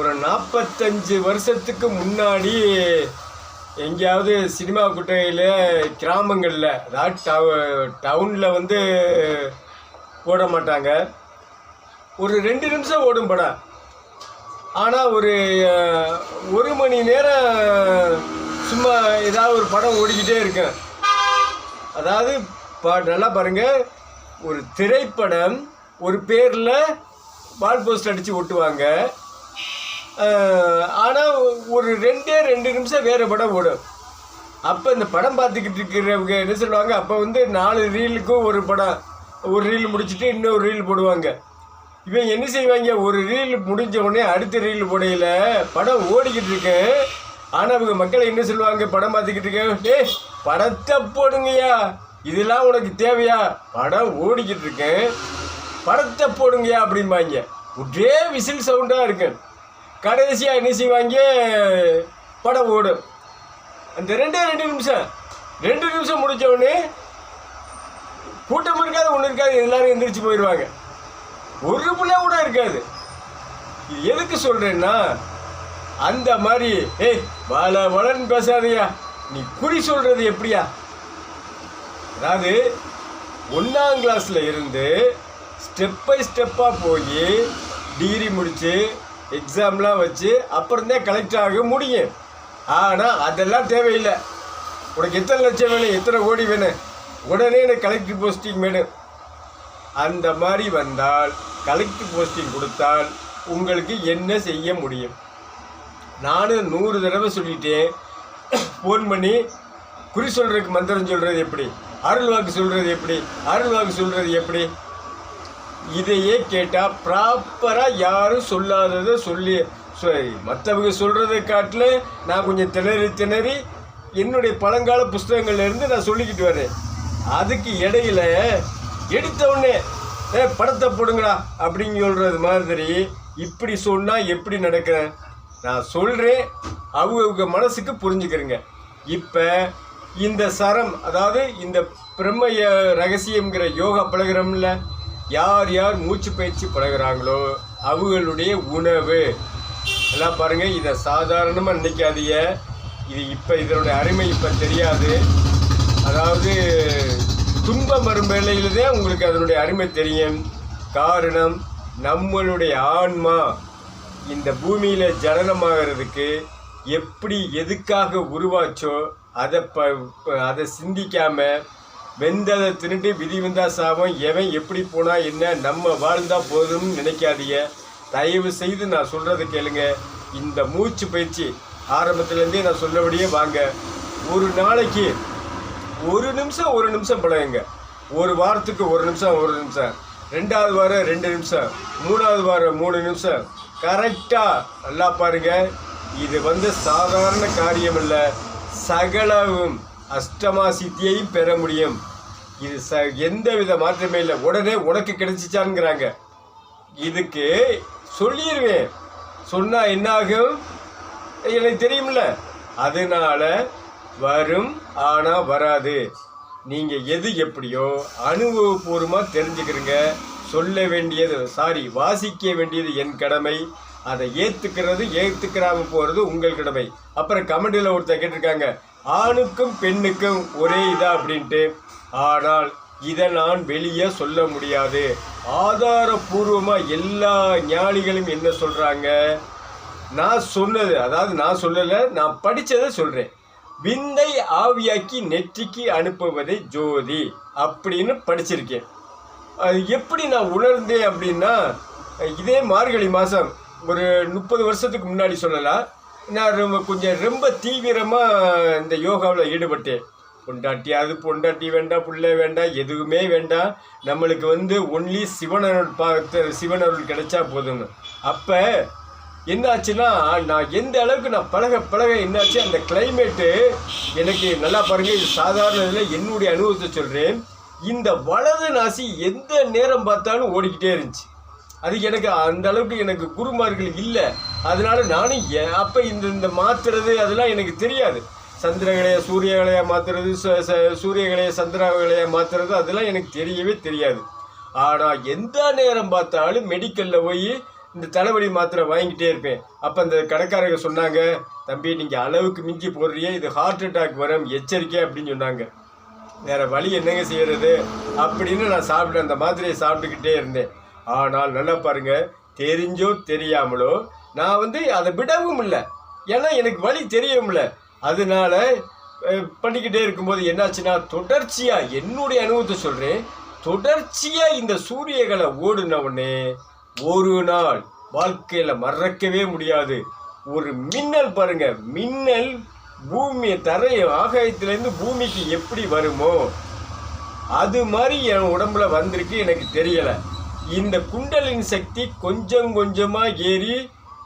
ஒரு நாற்பத்தஞ்சு வருஷத்துக்கு முன்னாடி எங்கேயாவது சினிமா குட்டையில் கிராமங்களில் அதாவது டவு டவுனில் வந்து ஓட மாட்டாங்க. ஒரு ரெண்டு நிமிஷம் ஓடும் படம். ஆனால் ஒரு ஒரு மணி நேரம் சும்மா ஏதாவது ஒரு படம் ஓடிக்கிட்டே இருக்கேன். அதாவது பா நல்லா பாருங்கள் ஒரு திரைப்படம் ஒரு பேரில் வால் போஸ்ட் அடித்து ஒட்டுவாங்க. ஆனால் ஒரு ரெண்டே ரெண்டு நிமிஷம் வேறு படம் ஓடும். அப்போ இந்த படம் பார்த்துக்கிட்டு இருக்கிறவங்க என்ன சொல்லுவாங்க? அப்போ வந்து நாலு ரீலுக்கும் ஒரு படம் ஒரு ரீல் முடிச்சுட்டு இன்னொரு ரீல் போடுவாங்க. இவன் என்ன செய்வாங்க? ஒரு ரீல் முடிஞ்ச உடனே அடுத்த ரீல் போடையில் படம் ஓடிக்கிட்டு இருக்கு. ஆனால் அவங்க மக்கள் என்ன சொல்லுவாங்க? படம் பார்த்துக்கிட்டு இருக்க ஏ படத்தை போடுங்கய்யா. இதெல்லாம் உனக்கு தேவையா? படம் ஓடிக்கிட்டு இருக்கேன் படத்தை போடுங்கய்யா அப்படிம்பாங்க. ஒரே விசில் சவுண்டாக இருக்கு. கடைசியாக என்ன செய்வாங்க? படம் ஓடும் அந்த ரெண்டே ரெண்டு நிமிஷம். ரெண்டு நிமிஷம் முடிச்ச கூட்டம் இருக்காது ஒன்று இருக்காது எல்லாரும் எந்திரிச்சு போயிடுவாங்க ஒரு பிள்ளை கூட இருக்காது. எதுக்கு சொல்கிறேன்னா அந்த மாதிரி ஏய் வள வளன்னு பேசாதையா. நீ குறி சொல்கிறது எப்படியா? அதாவது ஒன்றாம் கிளாஸில் இருந்து ஸ்டெப் பை ஸ்டெப்பாக போய் டிகிரி முடித்து எக்ஸாம்லாம் வச்சு அப்புறம்தான் கலெக்டர் ஆக முடியும். ஆனால் அதெல்லாம் தேவையில்லை. உனக்கு எத்தனை லட்சம் வேணும்? எத்தனை கோடி வேணும்? உடனே எனக்கு கலெக்டர் போஸ்டிங் வேணும். அந்த மாதிரி வந்தால் கலெக்டர் போஸ்டிங் கொடுத்தால் உங்களுக்கு என்ன செய்ய முடியும்? நானும் நூறு தடவை சொல்லிட்டேன். ஃபோன் பண்ணி குறி சொல்கிறதுக்கு மந்திரம் சொல்கிறது எப்படி? அருள் வாக்கு எப்படி? அருள் வாக்கு எப்படி? இதையே கேட்டால் ப்ராப்பராக யாரும் சொல்லாததை சொல்லி மற்றவங்க சொல்கிறத காட்டில் நான் கொஞ்சம் திணறி திணறி என்னுடைய பழங்கால புஸ்தகங்கள்லேருந்து நான் சொல்லிக்கிட்டு வரேன். அதுக்கு இடையில எடுத்த உடனே ஏ படத்தை போடுங்களா அப்படின்னு சொல்கிறது மாதிரி இப்படி சொன்னால் எப்படி நடக்கிறேன் நான் சொல்கிறேன் அவங்க மனசுக்கு புரிஞ்சுக்கிறேங்க. இப்போ இந்த சரம் அதாவது இந்த பிரம்ம ரகசியங்கிற ரகசியம்ங்கிற யோகா பழகிறோம்ல யார் யார் மூச்சு பயிற்சி பழகுறாங்களோ அவங்களுடைய உணவு. எல்லாம் பாருங்கள் இதை சாதாரணமாக நினைக்காதீங்க. இது இப்போ இதனுடைய அருமை இப்போ தெரியாது. அதாவது துன்பம் வரும் தான் உங்களுக்கு அதனுடைய அருமை தெரியும். காரணம் நம்மளுடைய ஆன்மா இந்த பூமியில் ஜனனமாகிறதுக்கு எப்படி எதுக்காக உருவாச்சோ அதை ப அதை சிந்திக்காமல் வெந்ததை திருட்டு விதி வந்தா சாபம் எவன் எப்படி போனா என்ன நம்ம வாழ்ந்தா போதும்னு நினைக்காதீங்க. தயவு செய்து நான் சொல்றது கேளுங்க. இந்த மூச்சு பயிற்சி ஆரம்பத்துலேருந்தே நான் சொல்லபடியே வாங்க. ஒரு நாளைக்கு ஒரு நிமிஷம் ஒரு நிமிஷம் பழகுங்க. ஒரு வாரத்துக்கு ஒரு நிமிஷம் ஒரு நிமிஷம். ரெண்டாவது வாரம் ரெண்டு நிமிஷம். மூணாவது வாரம் மூணு நிமிஷம். கரெக்டாக நல்லா பாருங்க. இது வந்து சாதாரண காரியம் இல்லை சகலவும். அஷ்டமா சித்தியையும் பெற முடியும். இது ச எந்த வித மாற்றமே இல்லை. உடனே உனக்கு கிடைச்சிச்சான்ங்கிறாங்க இதுக்கு சொல்லிடுவேன் சொன்னால் என்ன ஆகும் எனக்கு தெரியும்ல. அதனால வரும் ஆனால் வராது. நீங்கள் எது எப்படியோ அனுபவபூர்வமாக தெரிஞ்சுக்கிறீங்க. சொல்ல வேண்டியது சாரி வாசிக்க வேண்டியது என் கடமை. அதை ஏற்றுக்கிறது ஏற்றுக்கிறாம போகிறது உங்கள் கடமை. அப்புறம் கமெண்டில் ஒருத்தர் கேட்டிருக்காங்க. ஆணுக்கும் பெண்ணுக்கும் ஒரே இதா அப்படின்ட்டு. ஆனால் இதை நான் வெளியே சொல்ல முடியாது. ஆதாரபூர்வமாக எல்லா ஞானிகளும் என்ன சொல்கிறாங்க நான் சொன்னது அதாவது நான் சொல்லலை நான் படித்ததை சொல்கிறேன் விந்தை ஆவியாக்கி நெற்றிக்கு அனுப்புவதை ஜோதி அப்படின்னு படிச்சிருக்கேன். அது எப்படி நான் உணர்ந்தேன் அப்படின்னா இதே மார்கழி மாதம் ஒரு முப்பது வருஷத்துக்கு முன்னாடி சொல்லலாம். நான் ரொம்ப கொஞ்சம் ரொம்ப தீவிரமாக இந்த யோகாவில் ஈடுபட்டேன். பொண்டாட்டி அது பொண்டாட்டி வேண்டாம் பிள்ளை வேண்டாம் எதுவுமே வேண்டாம். நம்மளுக்கு வந்து ஒன்லி சிவனருள் பார்த்து சிவனருள் கிடைச்சா போதும்னு. அப்போ என்னாச்சுன்னா நான் எந்த அளவுக்கு நான் பழக பழக என்னாச்சு அந்த கிளைமேட்டு எனக்கு நல்லா பாருங்கள் இது சாதாரண இதில் என்னுடைய அனுபவத்தை சொல்கிறேன் இந்த வலது நாசி எந்த நேரம் பார்த்தாலும் ஓடிக்கிட்டே இருந்துச்சு. அது எனக்கு அந்த அளவுக்கு எனக்கு குருமார்கள் இல்லை. அதனால நானும் அப்போ இந்த இந்த மாத்துறது அதெல்லாம் எனக்கு தெரியாது. சந்திரகலையை சூரியகலையை மாத்துறது ச- ச- சூரியகலையை சந்திரகலையை மாத்துறது அதெல்லாம் எனக்கு தெரியவே தெரியாது. ஆனால் எந்த நேரம் பார்த்தாலும் மெடிக்கலில் போய் இந்த தலைவலி மாத்திரை வாங்கிட்டே இருப்பேன். அப்போ அந்த கடைக்காரங்க சொன்னாங்க தம்பி நீங்கள் அளவுக்கு மிஞ்சி போடுறியே இது ஹார்ட் அட்டாக் வரும் எச்சரிக்கை அப்படின்னு சொன்னாங்க. வேறு வழி என்னங்க செய்கிறது அப்படின்னு நான் சாப்பிட்டேன் அந்த மாத்திரையை சாப்பிட்டுக்கிட்டே இருந்தேன். ஆனால் நல்லா பாருங்கள் தெரிஞ்சோ தெரியாமலோ நான் வந்து அதை விடவும் இல்லை. ஏன்னா எனக்கு வழி தெரியவும் இல்லை. அதனால் பண்ணிக்கிட்டே இருக்கும்போது என்னாச்சுன்னா தொடர்ச்சியாக என்னுடைய அனுபவத்தை சொல்கிறேன் தொடர்ச்சியாக இந்த சூரியகளை ஓடுன உடனே ஒரு நாள் வாழ்க்கையில் மறக்கவே முடியாது. ஒரு மின்னல் பாருங்க. மின்னல் பூமியை தரைய ஆகாயத்திலேருந்து பூமிக்கு எப்படி வருமோ அது மாதிரி என் உடம்புல வந்திருக்கு எனக்கு தெரியலை. இந்த குண்டலின் சக்தி கொஞ்சம் கொஞ்சமாக ஏறி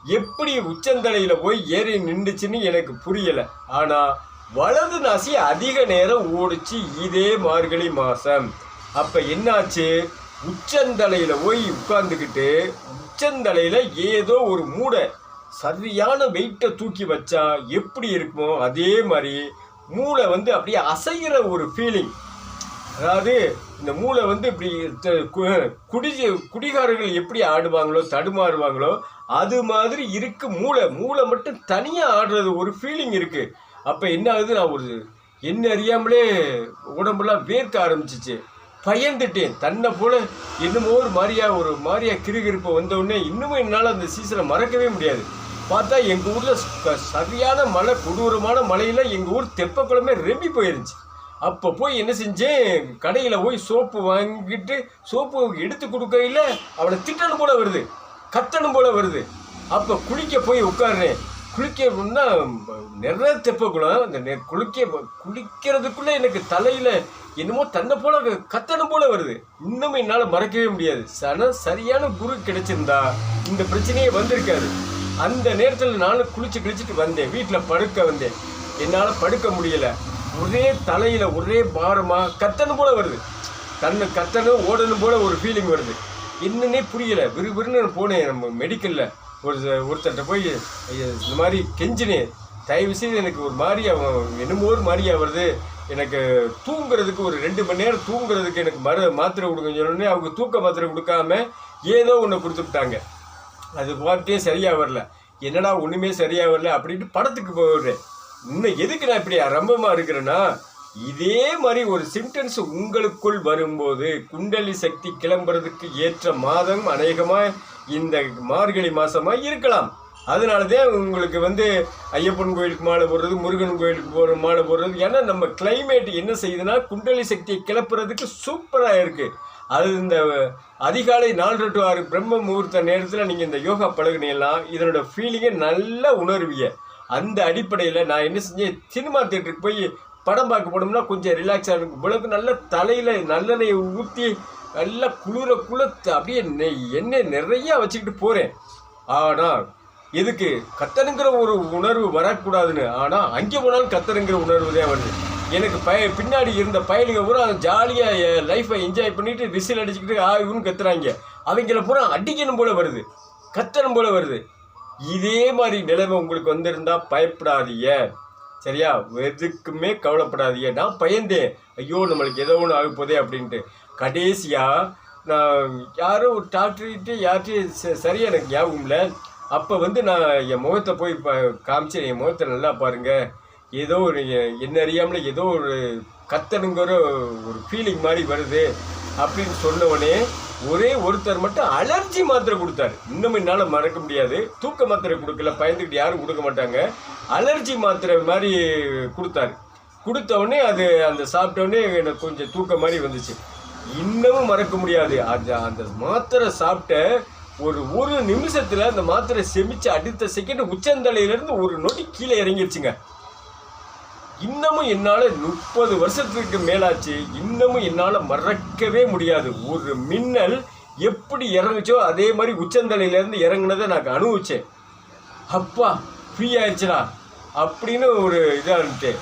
எப்படி உச்சந்தலையில் போய் ஏறி நின்றுச்சுன்னு எனக்கு புரியலை. ஆனால் வலது நாசி அதிக நேரம் ஓடிச்சு இதே மார்கழி மாதம் அப்போ என்னாச்சு? உச்சந்தலையில் போய் உட்கார்ந்துக்கிட்டு உச்சந்தலையில் ஏதோ ஒரு மூடை சரியான வெயிட்டை தூக்கி வச்சா எப்படி இருக்குமோ அதே மாதிரி மூளை வந்து அப்படியே அசைகிற ஒரு ஃபீலிங் அதாவது இந்த மூளை வந்து இப்படி குடி குடிகாரர்கள் எப்படி ஆடுவாங்களோ தடுமாறுவாங்களோ அது மாதிரி இருக்கு மூளை. மூளை மட்டும் தனியாக ஆடுறது ஒரு ஃபீலிங் இருக்கு. அப்போ என்ன ஆகுது? நான் ஒரு என்ன அறியாமலே உடம்பெல்லாம் வேர்க்க ஆரம்பிச்சிச்சு. பயந்துட்டேன். தன்னை போல என்னமோ ஒரு மாதிரியா ஒரு மாதிரியா கிருகிருப்பு வந்தவுடனே இன்னமும் என்னால் அந்த சீசனை மறக்கவே முடியாது. பார்த்தா எங்கள் ஊரில் சரியான மழை கொடூரமான மழையில எங்கள் ஊர் தெப்பக்குளமே ரெம்பி போயிருந்துச்சு அப்போ போய் என்ன செஞ்சேன்? கடையில் போய் சோப்பு வாங்கிட்டு சோப்பு எடுத்து கொடுக்கையில் அவளை திட்டணும் போல வருது. கத்தணும் போல வருது. அப்போ குளிக்க போய் உட்கார்றேன். குளிக்கணும்னா நிறைய தெப்பக்குளம். அந்த குளிக்க குளிக்கிறதுக்குள்ளே எனக்கு தலையில் என்னமோ தன்னை போல கத்தணும் போல வருது. இன்னும் என்னால் மறக்கவே முடியாது. சன சரியான குரு கிடைச்சிருந்தா இந்த பிரச்சனையே வந்திருக்காது. அந்த நேரத்தில் நானும் குளிச்சு கிழிச்சிட்டு வந்தேன். வீட்டில் படுக்க வந்தேன். என்னால் படுக்க முடியல. ஒரே தலையில் ஒரே பாரமாக கத்தணும் போல் வருது. தன்னை கத்தணும் ஓடணும் போல் ஒரு ஃபீலிங் வருது. என்னன்னே புரியலை. விறுவிறுன்னு போனேன் நம்ம மெடிக்கலில் ஒரு ஒருத்தர்கிட்ட போய் இந்த மாதிரி கெஞ்சினேன் தயவு செய்து எனக்கு ஒரு மாதிரி அவன் என்னமோ ஒரு மாதிரியா வருது எனக்கு தூங்குறதுக்கு ஒரு ரெண்டு மணி நேரம் தூங்குறதுக்கு எனக்கு மரு மாத்திரை கொடுங்க சொன்னோடனே அவங்க தூக்க மாத்திரை கொடுக்காம ஏதோ ஒன்று கொடுத்துட்டாங்க அது பார்த்தே சரியாக வரல. என்னடா ஒன்றுமே சரியாக வரல அப்படின்ட்டு படத்துக்கு போயிடுறேன். இன்னும் எதுக்கு நான் இப்படி அரம்பமாக இருக்கிறேன்னா இதே மாதிரி ஒரு சிம்டம்ஸ் உங்களுக்குள் வரும்போது குண்டலி சக்தி கிளம்புறதுக்கு ஏற்ற மாதம் அநேகமாக இந்த மார்கழி மாதமாக இருக்கலாம். அதனால தான் உங்களுக்கு வந்து ஐயப்பன் கோயிலுக்கு மாலை போடுறது முருகன் கோயிலுக்கு போகிற மாலை போடுறது ஏன்னா நம்ம கிளைமேட் என்ன செய்யுதுன்னா குண்டலி சக்தியை கிளப்புறதுக்கு சூப்பராக இருக்குது அது இந்த அதிகாலை நாலு டு ஆறு பிரம்ம முகூர்த்த நேரத்தில் நீங்கள் இந்த யோகா பழகுனீங்கன்னா இதனோட ஃபீலிங்கை நல்லா உணர்வீங்க. அந்த அடிப்படையில் நான் என்ன செஞ்சேன்? சினிமா தேட்டருக்கு போய் படம் பார்க்க போனோம்னா கொஞ்சம் ரிலாக்ஸாக இருக்கும். இவ்வளவுக்கு நல்ல தலையில் நல்லெண்ணெயை ஊற்றி நல்லா குளிர குளத்து அப்படியே நெய் எண்ணெய் நிறையா வச்சுக்கிட்டு போகிறேன் ஆனால் எதுக்கு? கத்தனுங்கிற ஒரு உணர்வு வரக்கூடாதுன்னு. ஆனால் அங்கே போனாலும் கத்தனுங்கிற உணர்வு தான் வருது. எனக்கு பய பின்னாடி இருந்த பயலுங்க பூரா ஜாலியாக லைஃப்பை என்ஜாய் பண்ணிவிட்டு விசில் அடிச்சுக்கிட்டு ஆ கத்துறாங்க. அவங்கள பூரா அடிக்கணும் போல் வருது. கத்தணும் போல் வருது. இதே மாதிரி நிலைமை உங்களுக்கு வந்திருந்தா பயப்படாதீங்க. சரியா? எதுக்குமே கவலைப்படாதீங்க. நான் பயந்தேன். ஐயோ நம்மளுக்கு ஏதோ ஒன்று ஆகப்போதே அப்படின்ட்டு. கடைசியாக நான் யாரும் ஒரு டாக்டர்கிட்ட யார்கிட்டையும் ச- சரியாக எனக்கு ஞாபகம் இல்லை. அப்போ வந்து நான் என் முகத்தை போய் ப காமிச்சேன். என் முகத்தை நல்லா பாருங்கள் ஏதோ ஒரு என்ன அறியாமல் ஏதோ ஒரு கத்தனுங்கிற ஒரு ஃபீலிங் மாதிரி வருது. அப்படின்னு சொன்ன உடனே ஒரே ஒருத்தர் மட்டும் அலர்ஜி மாத்திரை கொடுத்தாரு. இன்னும் என்னால் மறக்க முடியாது. தூக்க மாத்திரை கொடுக்கல பயந்துக்கிட்டு யாரும் கொடுக்க மாட்டாங்க. அலர்ஜி மாத்திரை மாதிரி கொடுத்தாரு. கொடுத்தவொடனே அது அந்த சாப்பிட்டவொடனே எனக்கு கொஞ்சம் தூக்கம் மாதிரி வந்துச்சு. இன்னமும் மறக்க முடியாது. அந்த அந்த மாத்திரை சாப்பிட்ட ஒரு ஒரு நிமிஷத்தில் அந்த மாத்திரை செமிச்சு அடுத்த செகண்ட் உச்சந்தலையிலேருந்து ஒரு நொடி கீழே இறங்கிருச்சுங்க. இன்னமும் என்னால் முப்பது வருஷத்துக்கு மேலாச்சு. இன்னமும் என்னால் மறக்கவே முடியாது. ஒரு மின்னல் எப்படி இறங்குச்சோ அதே மாதிரி உச்சந்தலையிலேருந்து இறங்குனதை நான் அனுபவிச்சேன். அப்பா ஃப்ரீ ஆயிடுச்சுடா. அப்படின்னு ஒரு இதாக இருந்துட்டு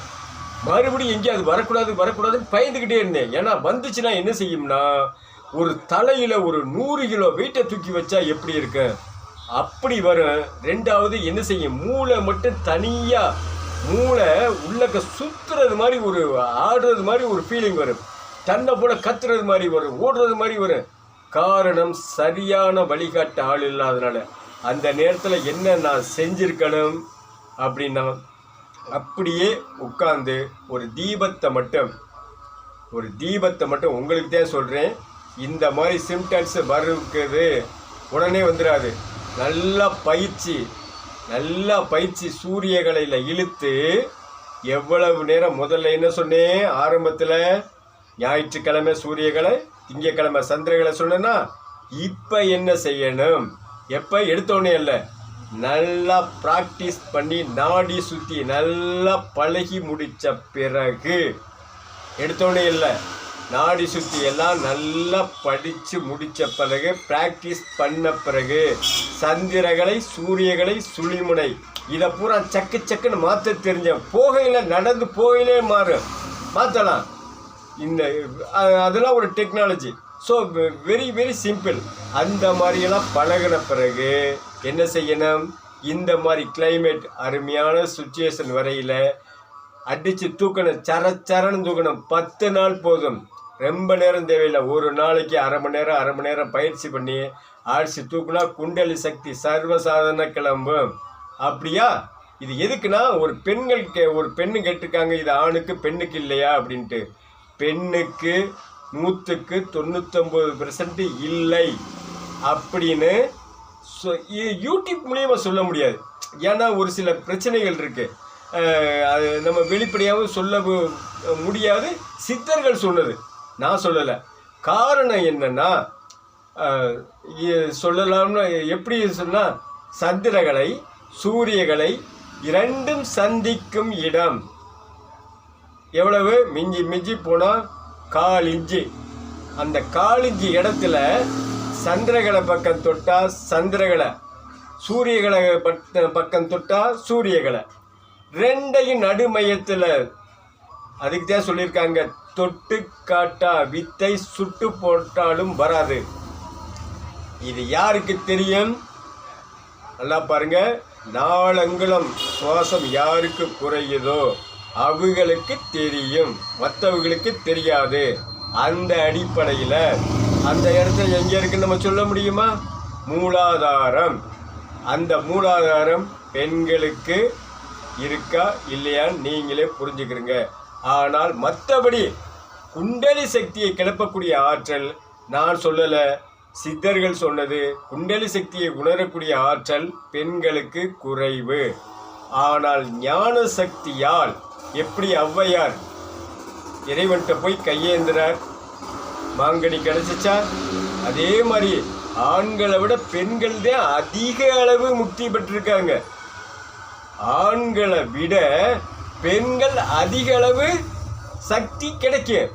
மறுபடியும் எங்கேயும் அது வரக்கூடாது வரக்கூடாதுன்னு பயந்துக்கிட்டே இருந்தேன். ஏன்னா வந்துச்சுன்னா என்ன செய்யும்னா ஒரு தலையில் ஒரு நூறு கிலோ வெயிட்டை தூக்கி வச்சா எப்படி இருக்கு அப்படி வரும் ரெண்டாவது என்ன செய்யும்? மூளை மட்டும் தனியாக மூளை உள்ளக்க சுத்துறது மாதிரி ஒரு ஆடுறது மாதிரி ஒரு ஃபீலிங் வரும். தன்னை போல கத்துறது மாதிரி வரும் ஓடுறது மாதிரி வரும். காரணம் சரியான வழிகாட்ட ஆள் இல்லாதனால. அந்த நேரத்தில் என்ன நான் செஞ்சிருக்கணும் அப்படின்னா அப்படியே உட்காந்து ஒரு தீபத்தை மட்டும் ஒரு தீபத்தை மட்டும் உங்களுக்கு தான் சொல்கிறேன் இந்த மாதிரி சிம்டம்ஸ் வருக்குது உடனே வந்துடாது நல்லா பயிற்சி நல்லா பயிற்சி சூரியகலையில் இழுத்து எவ்வளவு நேரம் முதல்ல என்ன சொன்னேன் ஆரம்பத்தில் ஞாயிற்றுக்கிழமை சூரியகலை திங்கக்கிழமை சந்திரகலை சொன்னேன்னா இப்போ என்ன செய்யணும்? எப்போ? எடுத்தோடனே இல்லை. நல்லா ப்ராக்டிஸ் பண்ணி நாடி சுற்றி நல்லா பழகி முடித்த பிறகு எடுத்தோடனே இல்லை. நாடி சுற்றி எல்லாம் நல்லா படித்து முடித்த பிறகு ப்ராக்டிஸ் பண்ண பிறகு சந்திரகளை சூரியகளை சுழிமுனை இதை பூரா சக்கு சக்குன்னு மாற்ற தெரிஞ்ச போகையில் நடந்து போகையிலே மாறும் மாற்றலாம் இந்த அதெல்லாம் ஒரு technology so very very simple அந்த மாதிரியெல்லாம் பழகின பிறகு என்ன செய்யணும்? இந்த மாதிரி கிளைமேட் அருமையான சுச்சுவேஷன் வரையில் அடித்து தூக்கணும் சர சரன்னு தூக்கணும் பத்து நாள் போதும் ரொம்ப நேரம் தேவையில்லை ஒரு நாளைக்கு அரை மணி நேரம் அரை மணி நேரம் பயிற்சி பண்ணி அடிச்சு தூக்குனா குண்டலி சக்தி சர்வசாதாரண கிளம்பும் அப்படியா இது எதுக்குன்னா ஒரு பெண்கள் கே ஒரு பெண்ணு கேட்டிருக்காங்க இது ஆணுக்கு பெண்ணுக்கு இல்லையா அப்படின்ட்டு பெண்ணுக்கு நூற்றுக்கு தொண்ணூத்தொம்பது பெர்சன்ட் இல்லை அப்படின்னு சொ யூடியூப் மூலியமாக சொல்ல முடியாது ஏன்னா ஒரு சில பிரச்சனைகள் இருக்குது அது நம்ம வெளிப்படையாகவும் சொல்ல முடியாது. சித்தர்கள் சொன்னது. நான் சொல்லலை. காரணம் என்னன்னா சொல்லலாம்னு எப்படி சொன்னால் சந்திரகளை சூரியகளை இரண்டும் சந்திக்கும் இடம். எவ்வளவு? மிஞ்சி மிஞ்சி போனால் கால் இஞ்சி அந்த கால் இஞ்சி இடத்துல சந்திரகலை பக்கம் தொட்டால் சந்திரகலை சூரியகலை பக்கம் தொட்டால் சூரியகலை ரெண்டையும் நடுமையத்தில் அதுக்கு தான் சொல்லியிருக்காங்க தொட்டு காட்டா வித்தை சுட்டு போட்டாலும் வராது. இது யாருக்கு தெரியும்? நல்லா பாருங்க. நாலங்குளம் சுவாசம் யாருக்கு குறையுதோ அவங்களுக்கு தெரியும். மற்றவங்களுக்கு தெரியாது. அந்த அடிப்படையில் அந்த இடத்துல எங்கே இருக்குன்னு நம்ம சொல்ல முடியுமா? மூலாதாரம். அந்த மூலாதாரம் பெண்களுக்கு இருக்கா இல்லையான்னு நீங்களே புரிஞ்சுக்கிறீங்க. ஆனால் மற்றபடி குண்டலி சக்தியை கிளப்பக்கூடிய ஆற்றல் நான் சொல்லலை. சித்தர்கள் சொன்னது குண்டலி சக்தியை உணரக்கூடிய ஆற்றல் பெண்களுக்கு குறைவு. ஆனால் ஞான சக்தியால் எப்படி ஔவையார் இறைவன்கிட்ட போய் கையேந்திரார்? மாங்கனி கிடச்சிச்சா? அதே மாதிரி ஆண்களை விட பெண்கள் தான் அதிக அளவு முக்தி பெற்றிருக்காங்க. ஆண்களை விட பெண்கள் அதிக அளவு சக்தி கிடைக்கும்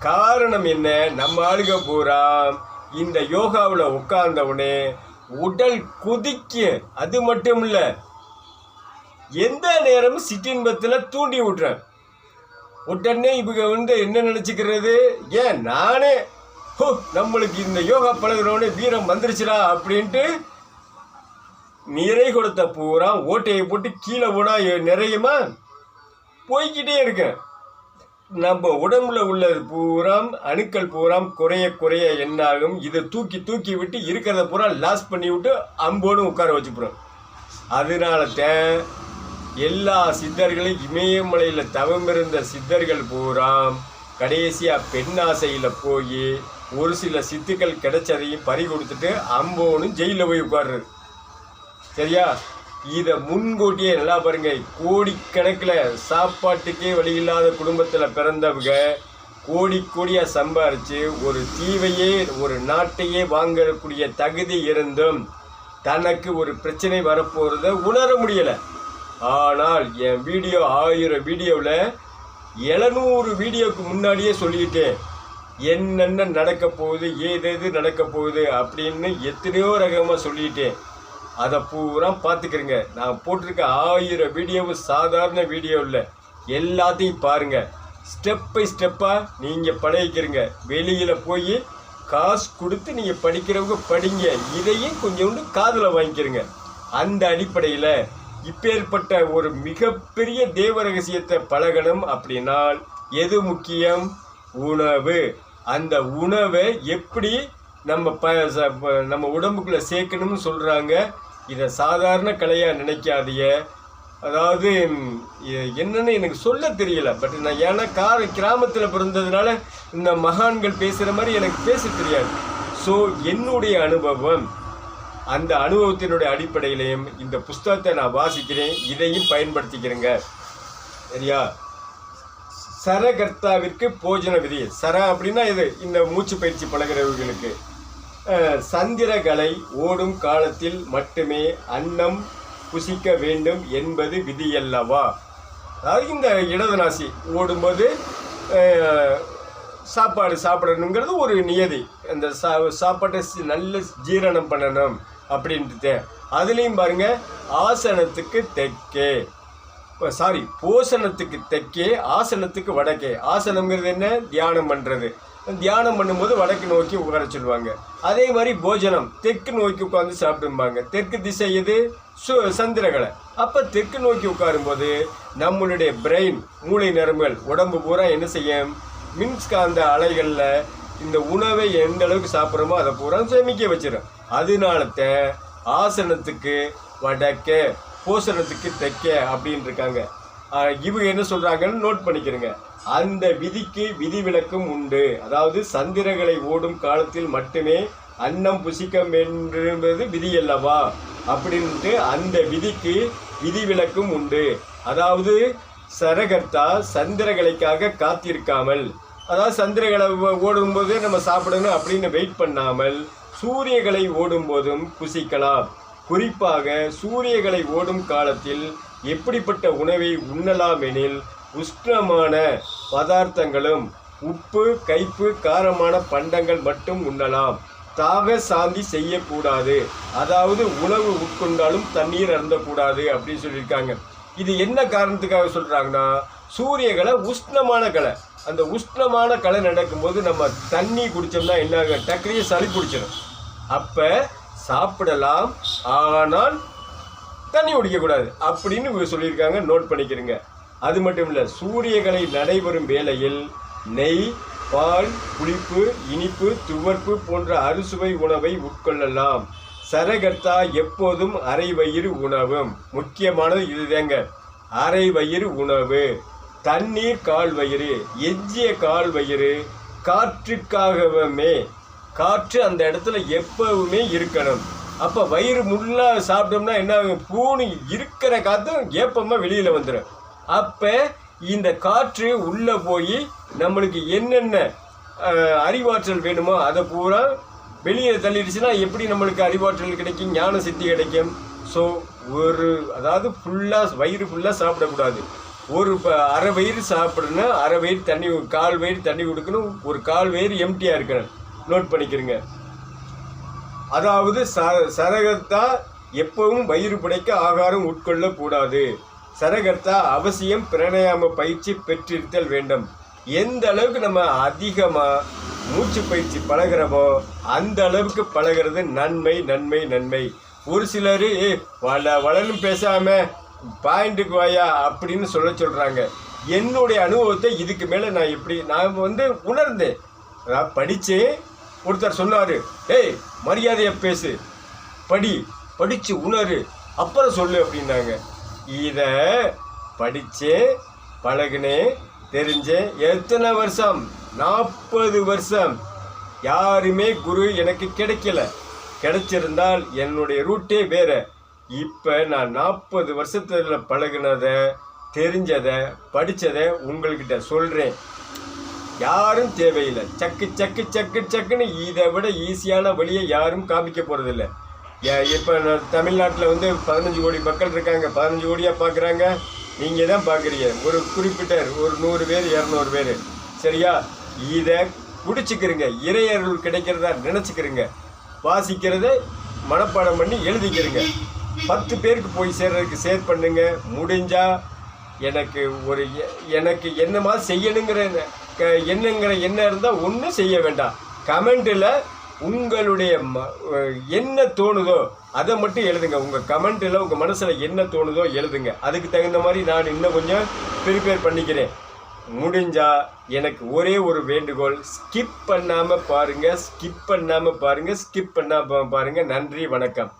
காரணம் என்ன? நம்ம ஆளுக பூரா இந்த யோகாவில் உட்கார்ந்தவுடனே உடல் குதிக்கும் அது மட்டும் இல்லை எந்த நேரமும் சிற்றின்பத்தில் தூண்டி விட்றேன் உடனே இவங்க வந்து என்ன நினச்சிக்கிறது? ஏன் நானே ஹோ நம்மளுக்கு இந்த யோகா பழகுறோன்னு வீரம் வந்துருச்சுடா அப்படின்ட்டு நிறை கொடுத்த பூரா ஓட்டையை போட்டு கீழே போனா நிறையுமா? போய்கிட்டே இருக்கேன். நம்ம உடம்புல உள்ளது பூராம் அணுக்கள் பூராம் குறைய குறைய என்னாகும்? இதை தூக்கி தூக்கி விட்டு இருக்கிறத பூரா லாஸ் பண்ணி விட்டு அம்போடு உட்கார வச்சுப்புறோம் அதனால தான் எல்லா சித்தர்களும் இமயமலையில் தவமிருந்த சித்தர்கள் பூராம் கடைசியாக பெண்ணாசையில் போய் ஒரு சில சித்துக்கள் கிடைச்சதையும் பறி கொடுத்துட்டு அம்போனும் ஜெயிலில் போய் உட்காடுறது சரியா? இதை முன்கூட்டியே நல்லா பாருங்க. கோடிக்கணக்கில் சாப்பாட்டுக்கே வழி இல்லாத குடும்பத்தில் பிறந்தவங்க கோடி கோடியாக சம்பாரித்து ஒரு தீவையே ஒரு நாட்டையே வாங்கக்கூடிய தகுதி இருந்தும் தனக்கு ஒரு பிரச்சனை வரப்போகிறத உணர முடியலை. ஆனால் என் வீடியோ ஆயிரம் வீடியோவில் எழுநூறு வீடியோக்கு முன்னாடியே சொல்லிட்டேன். என்னென்ன நடக்க போகுது ஏதேது நடக்க போகுது அப்படின்னு எத்தனையோ ரகமாக சொல்லிட்டேன். அதை பூரா பார்த்துக்கிறங்க நான் போட்டிருக்க ஆயிரம் வீடியோவும் சாதாரண வீடியோ இல்லை. எல்லாத்தையும் பாருங்கள் ஸ்டெப் பை ஸ்டெப்பாக நீங்கள் பழகிக்கிறங்க வெளியில் போய் காசு கொடுத்து நீங்கள் படிக்கிறவங்க படிங்க. இதையும் கொஞ்சோண்டு காதில் வாங்கிக்கிறங்க அந்த அடிப்படையில் இப்பேற்பட்ட ஒரு மிகப்பெரிய தேவ ரகசியத்தை பழகணும் அப்படின்னால் எது முக்கியம்? உணவு. அந்த உணவை எப்படி நம்ம ப ச- நம்ம உடம்புக்குள்ளே சேர்க்கணும்னு சொல்கிறாங்க இதை சாதாரண கலையாக நினைக்காதீங்க. அதாவது என்னன்னு எனக்கு சொல்ல தெரியல. பட் நான் ஏன்னா கார கிராமத்தில் பிறந்ததுனால இந்த மகான்கள் பேசுகிற மாதிரி எனக்கு பேச தெரியாது. ஸோ என்னுடைய அனுபவம் அந்த அனுபவத்தினுடைய அடிப்படையிலையும் இந்த புஸ்தகத்தை நான் வாசிக்கிறேன். இதையும் பயன்படுத்திக்கிறேங்க. சரியா? சரகர்த்தாவிற்கு போஜன விதி. சர அப்படின்னா இது இந்த மூச்சு பயிற்சி பழகிறவர்களுக்கு. சந்திரகலை ஓடும் காலத்தில் மட்டுமே அன்னம் புசிக்க வேண்டும் என்பது விதியல்லவா? அதாவது இந்த இடதுநாசி ஓடும்போது சாப்பாடு சாப்பிடணுங்கிறது ஒரு நியதி. அந்த சா சாப்பாட்டை நல்ல ஜீரணம் பண்ணணும் அப்படின்ட்டு. அதுலேயும் பாருங்க ஆசனத்துக்கு தெற்கே. சாரி போசனத்துக்கு தெற்கே ஆசனத்துக்கு வடக்கே. ஆசனம்ங்கிறது என்ன? தியானம் பண்ணுறது தியானம் பண்ணும்போது வடக்கு நோக்கி உட்கார சொல்லுவாங்க. அதே மாதிரி போஜனம் தெற்கு நோக்கி உட்காந்து சாப்பிடும்பாங்க. தெற்கு திசை எது? சு சந்திரகலை. அப்போ தெற்கு நோக்கி உட்காரும்போது நம்மளுடைய பிரெயின் மூளை நரம்புகள் உடம்பு பூரா என்ன செய்யும்? மின்ஸ்காந்த அலைகளில் இந்த உணவை எந்த அளவுக்கு சாப்பிட்றோமோ அதை பூரா சேமிக்க வச்சிடும் அதனாலத்த ஆசனத்துக்கு வடக்கே போசனத்துக்கு தெற்கே அப்படின்னு இருக்காங்க. இவங்க என்ன சொல்கிறாங்கன்னு நோட் பண்ணிக்கிறேங்க. அந்த விதிக்கு விதிவிலக்கும் உண்டு. அதாவது சந்திரகளை ஓடும் காலத்தில் மட்டுமே அன்னம் புசிக்கம் என்பது விதி அல்லவா? அப்படின்ட்டு அந்த விதிக்கு விதிவிலக்கும் உண்டு. அதாவது சரகர்த்தா சந்திரகலைக்காக காத்திருக்காமல் அதாவது சந்திரகலை ஓடும்போது நம்ம சாப்பிடணும் அப்படின்னு வெயிட் பண்ணாமல் சூரியகளை ஓடும்போதும் புசிக்கலாம். குறிப்பாக சூரியகளை ஓடும் காலத்தில் எப்படிப்பட்ட உணவை உண்ணலாம் எனில் உஷ்ணமான பதார்த்தங்களும் உப்பு கைப்பு காரமான பண்டங்கள் மட்டும் உண்ணலாம். தாக சாந்தி செய்யக்கூடாது. அதாவது உணவு உட்கொண்டாலும் தண்ணீர் அருந்தக்கூடாது அப்படின்னு சொல்லியிருக்காங்க. இது என்ன காரணத்துக்காக சொல்றாங்கன்னா சூரியகலை உஷ்ணமான கலை. அந்த உஷ்ணமான கலை நடக்கும்போது நம்ம தண்ணி குடித்தோம்னா என்ன ஆகும்? சளி பிடிச்சிடும் அப்போ சாப்பிடலாம். ஆனால் தண்ணி குடிக்கக்கூடாது அப்படின்னு இவங்க சொல்லியிருக்காங்க. நோட் பண்ணிக்கிறேங்க. அது மட்டும் இல்லை சூரியகலை நடைபெறும் வேளையில் நெய் பால் புளிப்பு இனிப்பு துவர்ப்பு போன்ற அறுசுவை உணவை உட்கொள்ளலாம். சரகர்த்தா எப்போதும் அரை வயிறு உணவும். முக்கியமானது இதுதாங்க அரை வயிறு உணவு. தண்ணீர் கால் வயிறு எஞ்சிய கால் வயிறு காற்றுக்காகவுமே. காற்று அந்த இடத்துல எப்பவுமே இருக்கணும். அப்போ வயிறு முள்ளாக சாப்பிட்டோம்னா என்ன ஆகும் பூனு இருக்கிற காற்றும் ஏப்பமாக வெளியில் வந்துடும் அப்போ இந்த காற்று உள்ளே போய் நம்மளுக்கு என்னென்ன அறிவாற்றல் வேணுமோ அதை பூரா வெளியே தள்ளிடுச்சுன்னா எப்படி நம்மளுக்கு அறிவாற்றல் கிடைக்கும் ஞான சித்தி கிடைக்கும்? ஸோ ஒரு அதாவது ஃபுல்லாக வயிறு ஃபுல்லாக சாப்பிடக்கூடாது. ஒரு ப- அரை வயிறு சாப்பிடணும் அரை வயிறு தண்ணி கால் வயிறு தண்ணி கொடுக்கணும். ஒரு கால் வயிறு எம்டியாக இருக்கணும். நோட் பண்ணிக்கிறங்க. அதாவது ச சரகத்தான் எப்பவும் வயிறு பிடைக்க ஆகாரம் உட்கொள்ளக்கூடாது. சரகர்த்தா அவசியம் பிரணயாம பயிற்சி பெற்றிருத்தல் வேண்டும். எந்த அளவுக்கு நம்ம அதிகமாக மூச்சு பயிற்சி பழகிறோமோ அந்த அளவுக்கு பழகிறது நன்மை நன்மை நன்மை. ஒரு சிலர் ஏ வள வளரும் பேசாமல் பாயிண்ட்டுக்கு வாயா அப்படின்னு சொல்ல சொல்கிறாங்க என்னுடைய அனுபவத்தை இதுக்கு மேலே நான் எப்படி நான் வந்து உணர்ந்தேன். நான் படித்து ஒருத்தர் சொன்னார் ஏய் மரியாதையை பேசு படி படித்து உணரு அப்புறம் சொல்லு அப்படின்னாங்க. இதை படித்தேன் பழகினேன் தெரிஞ்சேன் எத்தனை வருஷம்? நாற்பது வருஷம். யாருமே குரு எனக்கு கிடைக்கல. கிடைச்சிருந்தால் என்னுடைய ரூட்டே வேறு. இப்போ நான் நாற்பது வருஷத்தில் பழகுனதை தெரிஞ்சதை படித்ததை உங்கள்கிட்ட சொல்கிறேன் யாரும் தேவையில்லை. சக்கு சக்கு சக்கு சக்குன்னு இதை விட ஈஸியான வழியை யாரும் காமிக்க போகிறதில்ல இப்போ தமிழ்நாட்டில் வந்து பதினஞ்சு கோடி மக்கள் இருக்காங்க. பதினஞ்சு கோடியாக பார்க்குறாங்க நீங்கள் தான் பார்க்குறீங்க ஒரு குறிப்பிட்ட ஒரு நூறு பேர் இரநூறு பேர். சரியா? இதை குடிச்சிக்கிறங்க இறையருள் கிடைக்கிறதா நினச்சிக்கிறங்க வாசிக்கிறத மனப்பாடம் பண்ணி எழுதிக்கிறங்க பத்து பேருக்கு போய் சேர்றதுக்கு ஷேர் பண்ணுங்க. முடிஞ்சால் எனக்கு ஒரு எ- எனக்கு என்னமா செய்யணுங்கிற என்னங்கிற க- எண்ணம் இருந்தால் ஒன்றும் செய்ய வேண்டாம். கமெண்ட்டில் உங்களுடைய ம- என்ன தோணுதோ அதை மட்டும் எழுதுங்க. உங்கள் கமெண்ட்டில் உங்கள் மனசில் என்ன தோணுதோ எழுதுங்க. அதுக்கு தகுந்த மாதிரி நான் இன்னும் கொஞ்சம் ப்ரிப்பேர் பண்ணிக்கிறேன். முடிஞ்சால் எனக்கு ஒரே ஒரு வேண்டுகோள் ஸ்கிப் பண்ணாமல் பாருங்கள் ஸ்கிப் பண்ணாமல் பாருங்கள் ஸ்கிப் பண்ணாமல் பாருங்கள் நன்றி வணக்கம்.